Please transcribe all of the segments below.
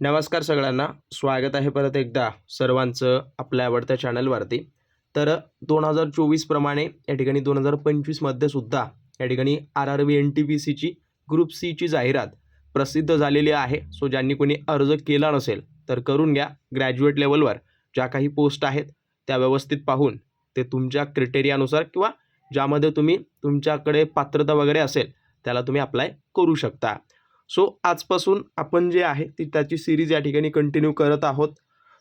नमस्कार सगळ्यांना. स्वागत आहे परत एकदा सर्वांचं आपल्या आवडत्या चॅनलवरती. तर दोन हजार चोवीसप्रमाणे या ठिकाणी दोन हजार पंचवीसमध्ये सुद्धा या ठिकाणी R R B N T P सीची ग्रुप सीची जाहिरात प्रसिद्ध झालेली आहे. सो ज्यांनी कोणी अर्ज केला नसेल तर करून घ्या. ग्रॅज्युएट लेवलवर ज्या काही पोस्ट आहेत त्या व्यवस्थित पाहून ते तुमच्या क्रिटेरियानुसार किंवा ज्यामध्ये तुम्ही तुमच्याकडे पात्रता वगैरे असेल त्याला तुम्ही अप्लाय करू शकता. सो आजपासून आपण जे आहे ती त्याची सिरीज या ठिकाणी कंटिन्यू करत आहोत.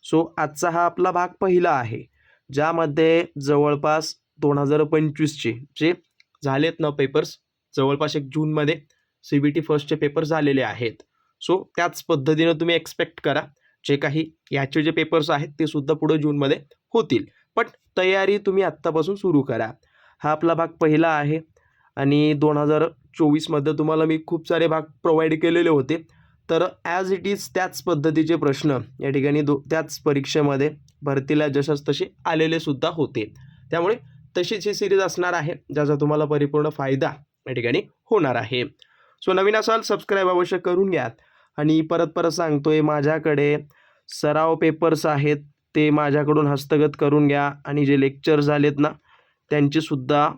सो आजचा हा आपला भाग पहिला आहे ज्यामध्ये जवळपास दोन हजार पंचवीसचे जे झालेत ना पेपर्स जवळपास एक जूनमध्ये सी बी टी फर्स्टचे पेपर झालेले आहेत. सो त्याच पद्धतीनं तुम्ही एक्सपेक्ट करा जे काही याचे जे पेपर्स आहेत ते सुद्धा पुढे जूनमध्ये होतील. पण तयारी तुम्ही आत्तापासून सुरू करा. हा आपला भाग पहिला आहे आणि दोन हजार चोवीसमध्ये तुम्हाला मी खूप सारे भाग प्रोव्हाइड केलेले होते. तर ॲज इट इज त्याच पद्धतीचे प्रश्न या ठिकाणी दो त्याच परीक्षेमध्ये भरतीला जशाच तसे आलेले सुद्धा होते. त्यामुळे तशीच ही सिरीज असणार आहे ज्याचा तुम्हाला परिपूर्ण फायदा या ठिकाणी होणार आहे. सो नवीन असाल सबस्क्राईब अवश्य करून घ्या. आणि परत परत सांगतोय माझ्याकडे सराव पेपर्स आहेत ते माझ्याकडून हस्तगत करून घ्या. आणि जे लेक्चर झालेत ना त्यांचीसुद्धा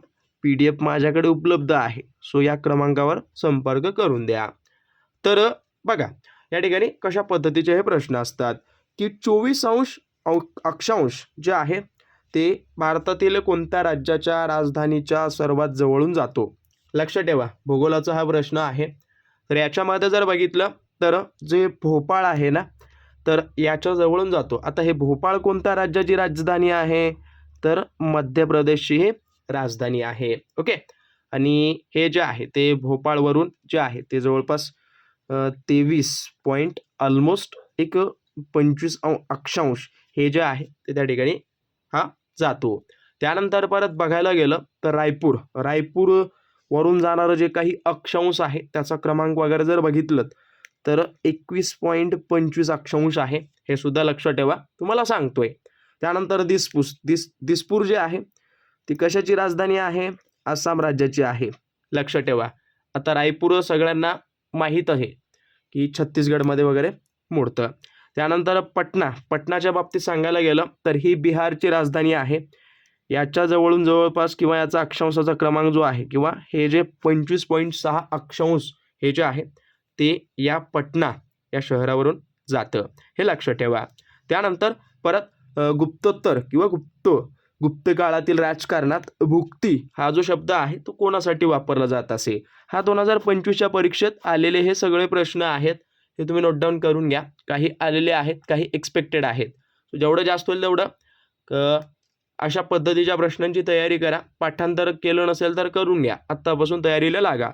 पी डी एफ माझ्याकडे उपलब्ध आहे. सो या क्रमांकावर संपर्क करून द्या. तर बघा या ठिकाणी कशा पद्धतीचे हे प्रश्न असतात. की चोवीस अंश अक्षांश जे आहे ते भारतातील कोणत्या राज्याच्या राजधानीच्या सर्वात जवळून जातो? लक्ष ठेवा भूगोलाचा हा प्रश्न आहे. तर याच्यामध्ये जर बघितलं तर जे भोपाळ आहे ना तर याच्या जवळून जातो. आता हे भोपाळ कोणत्या राज्याची राजधानी आहे? तर मध्य प्रदेशची ही राजधानी आहे. ओके? आणि हे जे आहे ते भोपाळवरून जे आहे ते जवळपास तेवीस पॉईंट ऑलमोस्ट एक पंचवीस अं- अक्षांश हे जे आहे ते त्या ठिकाणी हा जातो. त्यानंतर परत बघायला गेलं तर रायपूर. रायपूर वरून जाणारं जे काही अक्षांश आहे त्याचा क्रमांक वगैरे जर बघितलं तर एकवीस पॉईंट पंचवीस अक्षांश आहे हे सुद्धा लक्षात ठेवा. तुम्हाला सांगतोय. त्यानंतर दिसपूस दिस दिसपूर जे आहे ती कशाची राजधानी आहे? आसाम राज्याची आहे. लक्ष ठेवा. आता रायपूर सगळ्यांना माहीत आहे की छत्तीसगडमध्ये वगैरे मोडतं. त्यानंतर पटना. पटनाच्या बाबतीत सांगायला गेलं तर ही बिहारची राजधानी आहे. याच्या जवळून जवळपास किंवा याचा अक्षांशाचा क्रमांक जो आहे किंवा हे जे पंचवीस पॉईंट सहा अक्षांश हे जे आहे ते या पटना या शहरावरून जातं. हे लक्षात ठेवा. त्यानंतर परत गुप्तोत्तर किंवा गुप्तो गुप्त काळातील राजकारणात भुक्ती हा जो शब्द आहे तो कोणासाठी वापरला जात असे? हा दोन हजार पंचवीसच्या परीक्षेत आलेले हे सगळे प्रश्न आहेत हे तुम्ही नोट डाऊन करून घ्या. काही आलेले आहेत काही एक्सपेक्टेड आहेत. जेवढं जास्त होईल तेवढं अशा पद्धतीच्या प्रश्नांची तयारी करा. पाठांतर केलं नसेल तर करून घ्या. आत्तापासून तयारीला लागा.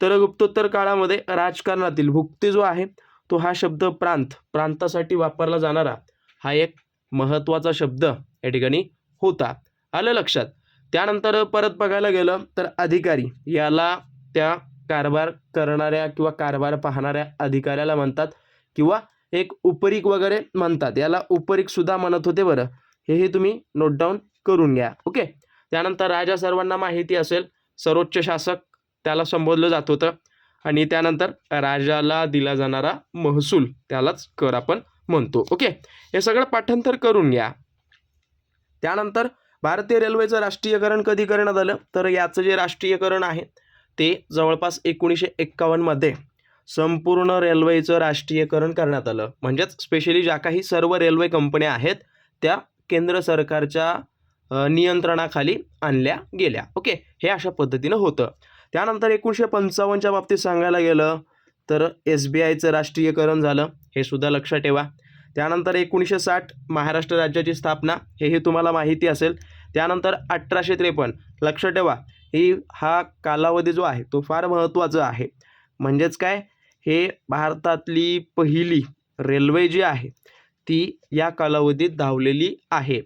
तर गुप्तोत्तर काळामध्ये राजकारणातील भुक्ती जो आहे तो हा शब्द प्रांत प्रांतासाठी वापरला जाणारा हा एक महत्त्वाचा शब्द या ठिकाणी होता. आलं लक्षात. त्यानंतर परत बघायला गेलं तर अधिकारी याला त्या कारभार करणाऱ्या किंवा कारभार पाहणाऱ्या अधिकाऱ्याला म्हणतात किंवा एक उपरीक वगैरे म्हणतात. याला उपरीकसुद्धा म्हणत होते बरं. हेही तुम्ही नोट डाऊन करून घ्या. ओके त्यानंतर राजा सर्वांना माहिती असेल. सर्वोच्च शासक त्याला संबोधलं जात होतं. आणि त्यानंतर राजाला दिला जाणारा महसूल त्यालाच कर आपण म्हणतो. ओके हे सगळं पाठांतर करून घ्या. त्यानंतर भारतीय रेल्वेचं राष्ट्रीयकरण कधी करण्यात आलं? तर याचं जे राष्ट्रीयकरण आहे ते जवळपास एकोणीसशे एक्कावन्नमध्ये संपूर्ण रेल्वेचं राष्ट्रीयकरण करण्यात आलं. म्हणजेच स्पेशली ज्या काही सर्व रेल्वे कंपन्या आहेत त्या केंद्र सरकारच्या नियंत्रणाखाली आणल्या गेल्या. ओके हे अशा पद्धतीनं होतं. त्यानंतर एकोणीसशे पंचावन्नच्या बाबतीत सांगायला गेलं तर एस बी आयचं राष्ट्रीयकरण झालं. हे सुद्धा लक्षात ठेवा. त्यानंतर एकोणीसशे साठ महाराष्ट्र राज्याची स्थापना हेही तुम्हाला माहिती असेल. त्यानंतर अठराशे त्रेपन्न लक्ष ठेवा ही हा कालावधी जो आहे तो फार महत्त्वाचा आहे. म्हणजेच काय? हे भारतातली पहिली रेल्वे जी आहे ती या कालावधीत धावलेली आहे.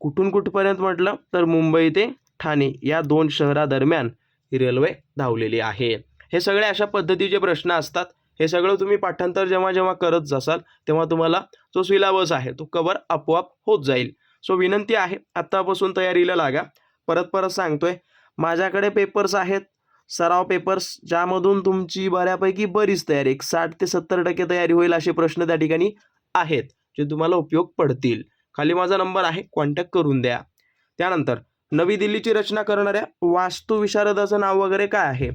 कुठून कुठपर्यंत म्हटलं तर मुंबई ते ठाणे या दोन शहरादरम्यान ही रेल्वे धावलेली आहे. हे सगळे अशा पद्धतीचे प्रश्न असतात. हे सगळं तुम्ही पाठांतर जेव्हा जेव्हा करत जासाल तेव्हा तुम्हाला जो सिलेबस आहे तो कवर आपोआप होत जाईल. सो विनंती आहे आत्तापासून तयारीला लागा. परत परत सांगतोय माझ्याकडे पेपर्स आहेत. सराव पेपर्स ज्यामधून तुमची बऱ्यापैकी बरीच तयारी एक साठ ते सत्तर टक्के तयारी होईल असे प्रश्न त्या ठिकाणी आहेत जे तुम्हाला उपयोग पडतील. खाली माझा नंबर आहे कॉन्टॅक्ट करून द्या. त्यानंतर नवी दिल्लीची रचना करणाऱ्या वास्तुविशारदाचं नाव वगैरे काय आहे?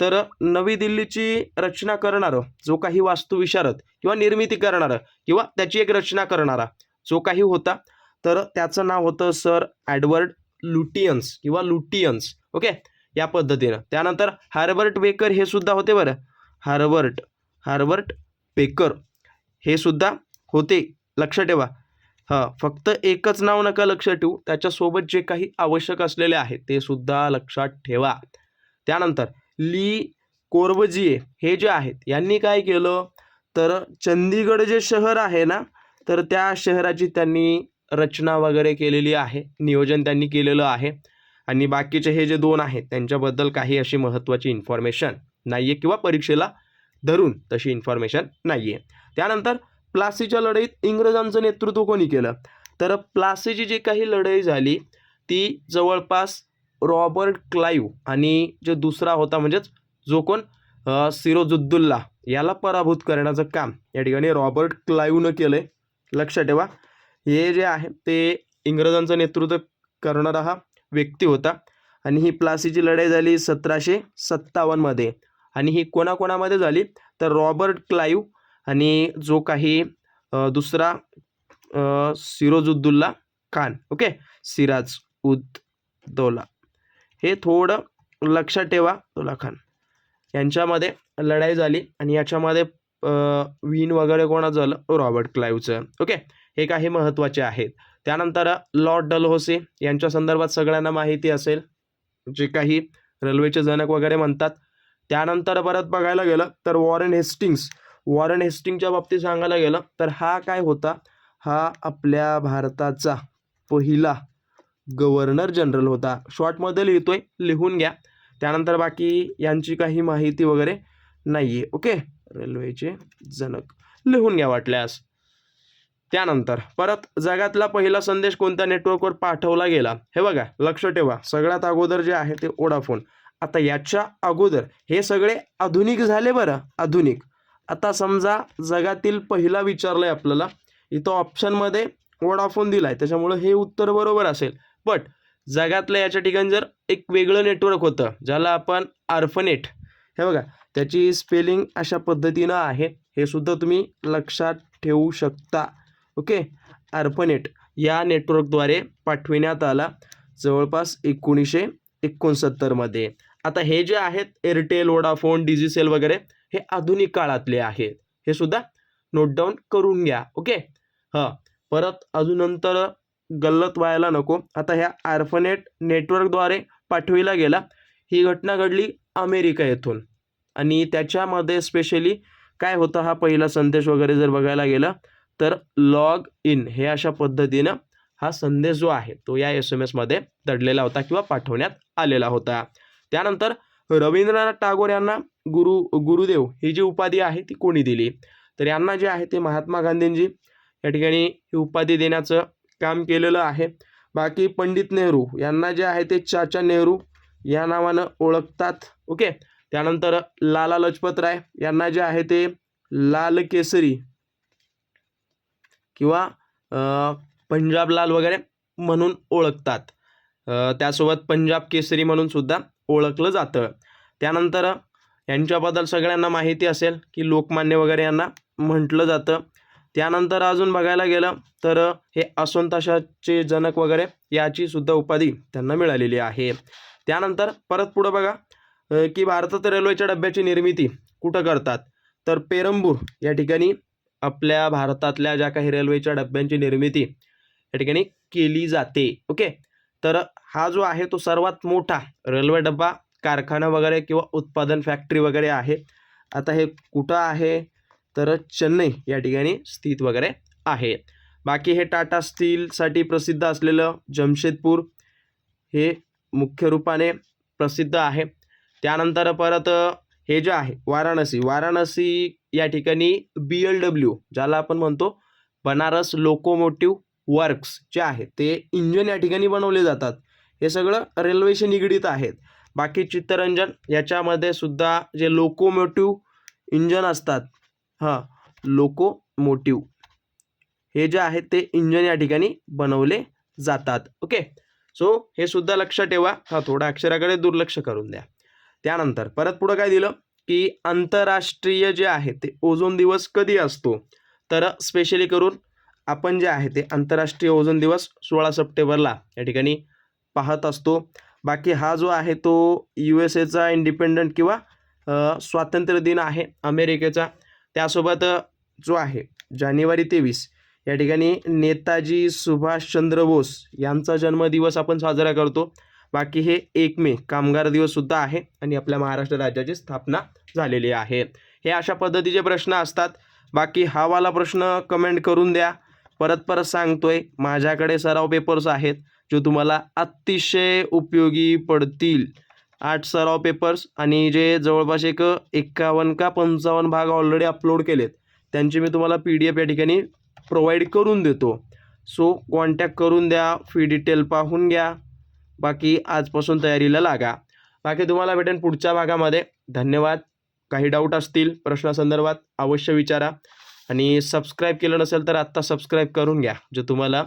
तर नवी दिल्लीची रचना करणारं जो काही वास्तुविशारद किंवा निर्मिती करणारं किंवा त्याची एक रचना करणारा जो काही होता तर त्याचं नाव होतं सर ॲडवर्ड लुटियन्स किंवा लुटियन्स. ओके? या पद्धतीनं. त्यानंतर हार्बर्ट बेकर हे सुद्धा होते बरं. हार्बर्ट हार्बर्ट बेकर हे सुद्धा होते. लक्ष ठेवा. हां फक्त एकच नाव नका लक्षात ठेवू. त्याच्यासोबत जे काही आवश्यक असलेले आहे ते सुद्धा लक्षात ठेवा. त्यानंतर ली कोर्बजिये हे जे आहेत यांनी काय केलं? तर चंदीगड जे शहर आहे ना तर त्या शहराची त्यांनी रचना वगैरे केलेली आहे नियोजन त्यांनी केलेलं आहे. आणि बाकीचे हे जे दोन आहेत त्यांच्याबद्दल काही अशी महत्त्वाची इन्फॉर्मेशन नाही आहे किंवा परीक्षेला धरून तशी इन्फॉर्मेशन नाही आहे त्यानंतर प्लासीच्या लढाईत इंग्रजांचं नेतृत्व कोणी केलं? तर प्लासीची जी काही लढाई झाली ती जवळपास रॉबर्ट क्लाईव्ह आणि जो दुसरा होता म्हणजेच जो कोण? सिरोजुद्दुल्ला याला पराभूत करण्याचं काम या ठिकाणी रॉबर्ट क्लाईव्हनं केलं आहे लक्षात ठेवा. हे जे आहे ते इंग्रजांचं नेतृत्व करणारा हा व्यक्ती होता. आणि ही प्लासीची लढाई झाली सतराशे सत्तावन्नमध्ये. आणि ही कोणाकोणामध्ये झाली? तर रॉबर्ट क्लाईव्ह आणि जो काही दुसरा सिरोजुद्दुल्ला खान. ओके? सिराज उद दौला हे थोडं लक्षात ठेवा दौला खान. यांच्यामध्ये लढाई झाली आणि याच्यामध्ये विन वगैरे कोणाचं झालं? रॉबर्ट क्लाईव्हचं ओके? हे काही महत्त्वाचे आहेत. त्यानंतर लॉर्ड डलहोसे यांच्या संदर्भात सगळ्यांना माहिती असेल जे काही रेल्वेचे जनक वगैरे म्हणतात. त्यानंतर परत बघायला गेलं तर वॉरेन हेस्टिंग्स. वॉरन हेस्टिंगच्या बाबतीत सांगायला गेलं तर हा काय होता? हा आपल्या भारताचा पहिला गव्हर्नर जनरल होता. शॉर्टमध्ये लिहितोय लिहून घ्या. त्यानंतर बाकी यांची काही माहिती वगैरे नाही आहे ओके? रेल्वेचे जनक. लिहून घ्या वाटल्यास. त्यानंतर परत जगातला पहिला संदेश कोणत्या नेटवर्कवर पाठवला गेला? हे बघा लक्ष ठेवा. सगळ्यात अगोदर जे आहे ते ओडाफोन आता याच्या अगोदर हे सगळे आधुनिक झाले बरं आधुनिक. आता समजा जगातील पहिला विचारलंय आपल्याला इथं ऑप्शनमध्ये वोडाफोन दिलाय त्याच्यामुळं हे उत्तर बरोबर असेल. बट जगातलं याच्या ठिकाणी जर एक वेगळं नेटवर्क होतं ज्याला आपण आर्फनेट हे बघा त्याची स्पेलिंग अशा पद्धतीनं आहे. हे सुद्धा तुम्ही लक्षात ठेवू शकता. ओके आर्फनेट या नेटवर्कद्वारे पाठविण्यात आला जवळपास एकोणीसशे एकोणसत्तरमध्ये आता हे जे आहेत एअरटेल वोडाफोन डिजिसेल वगैरे हे आधुनिक काळातले आहेत. हे सुद्धा नोट डाऊन करून घ्या. ओके हां. परत अजून नंतर गल्लत व्हायला नको. आता ह्या आर्फनेट नेटवर्कद्वारे पाठविला गेला. ही घटना घडली अमेरिका येथून. आणि त्याच्यामध्ये स्पेशली काय होतं हा पहिला संदेश वगैरे जर बघायला गेला तर लॉग इन हे अशा पद्धतीनं हा संदेश जो आहे तो या एस एम एसमध्ये दडलेला होता किंवा पाठवण्यात आलेला होता. त्यानंतर रवींद्रनाथ टागोर यांना गुरु गुरुदेव ही जी उपाधी आहे ती कोणी दिली? तर यांना जे आहे ते महात्मा गांधींजी. या ठिकाणी ही उपाधी देण्याचं काम केलेलं आहे. बाकी पंडित नेहरू यांना जे आहे ते चाचा नेहरू या नावानं ओळखतात. ओके? त्यानंतर लाला लजपत राय यांना जे आहे ते लाल केसरी किंवा पंजाब लाल वगैरे म्हणून ओळखतात. त्यासोबत पंजाब केसरी म्हणून सुद्धा ओळखलं जातं. त्यानंतर यांच्याबद्दल सगळ्यांना माहिती असेल की लोकमान्य वगैरे यांना म्हटलं जातं. त्यानंतर अजून बघायला गेलं तर हे असंतोषाचे जनक वगैरे याची सुद्धा उपाधी त्यांना मिळालेली आहे. त्यानंतर परत पुढं बघा की भारतात रेल्वेच्या डब्याची निर्मिती कुठं करतात? तर पेरंबूर या ठिकाणी आपल्या भारतातल्या ज्या काही रेल्वेच्या डब्यांची निर्मिती या ठिकाणी केली जाते. ओके? तर हा जो आहे तो सर्वात मोठा रेल्वे डब्बा कारखाना वगैरे किंवा उत्पादन फॅक्टरी वगैरे आहे. आता हे कुठं आहे? तर चेन्नई या ठिकाणी स्थित वगैरे आहे. बाकी हे टाटा स्टीलसाठी प्रसिद्ध असलेलं जमशेदपूर हे मुख्य रूपाने प्रसिद्ध आहे. त्यानंतर परत हे जे आहे वाराणसी. वाराणसी या ठिकाणी बी एल डब्ल्यू ज्याला आपण म्हणतो बनारस लोकोमोटिव्ह वर्क्स जे आहे ते इंजन या ठिकाणी बनवले जातात. हे सगळं रेल्वेशी निगडीत आहेत. बाकी चित्तरंजन याच्यामध्ये सुद्धा जे लोकोमोटिव्ह इंजन असतात हां लोकोमोटिव हे जे आहेत ते इंजन या ठिकाणी बनवले जातात. ओके सो हे सुद्धा लक्षात ठेवा. हा थोडा अक्षराकडे दुर्लक्ष करून द्या. त्यानंतर परत पुढं काय दिलं? की आंतरराष्ट्रीय जे आहे ते ओझोन दिवस कधी असतो? तर स्पेशली करून आपण जे आहे ते आंतरराष्ट्रीय ओझोन दिवस सोळा सप्टेंबरला या ठिकाणी पाहत असतो. बाकी हा जो आहे तो यू एस एचा इंडिपेंडंट किंवा स्वातंत्र्य दिन आहे अमेरिकेचा. त्यासोबत जो आहे जानेवारी तेवीस या ठिकाणी नेताजी सुभाषचंद्र बोस यांचा जन्मदिवस आपण साजरा करतो. बाकी हे एक मे कामगार दिवससुद्धा आहे आणि आपल्या महाराष्ट्र राज्याची स्थापना झालेली आहे. हे अशा पद्धतीचे प्रश्न असतात. बाकी हा वाला प्रश्न कमेंट करून द्या. परत परत सांगतोय माझ्याकडे सराव पेपर्स आहेत जो तुम्हाला अतिशय उपयोगी पडतील. आठ सराव पेपर्स आणि जे जवळपास एक एक्कावन्न का पंचावन्न भाग ऑलरेडी अपलोड केलेत. त्यांची मी तुम्हाला पी डी एफ या ठिकाणी प्रोव्हाइड करून देतो. सो कॉन्टॅक्ट करून द्या फी डिटेल पाहून घ्या. बाकी आजपासून तयारीला लागा. बाकी तुम्हाला भेटेन पुढच्या भागामध्ये. धन्यवाद. काही डाऊट असतील प्रश्नासंदर्भात अवश्य विचारा. आणि सबस्क्राईब केलं नसेल तर आत्ता सबस्क्राईब करून घ्या. जे तुम्हाला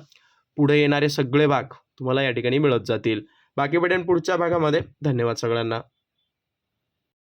पुढे येणारे सगळे भाग तुम्हाला या ठिकाणी मिळत जातील. बाकी भेटेन पुढच्या भागामध्ये. धन्यवाद सगळ्यांना.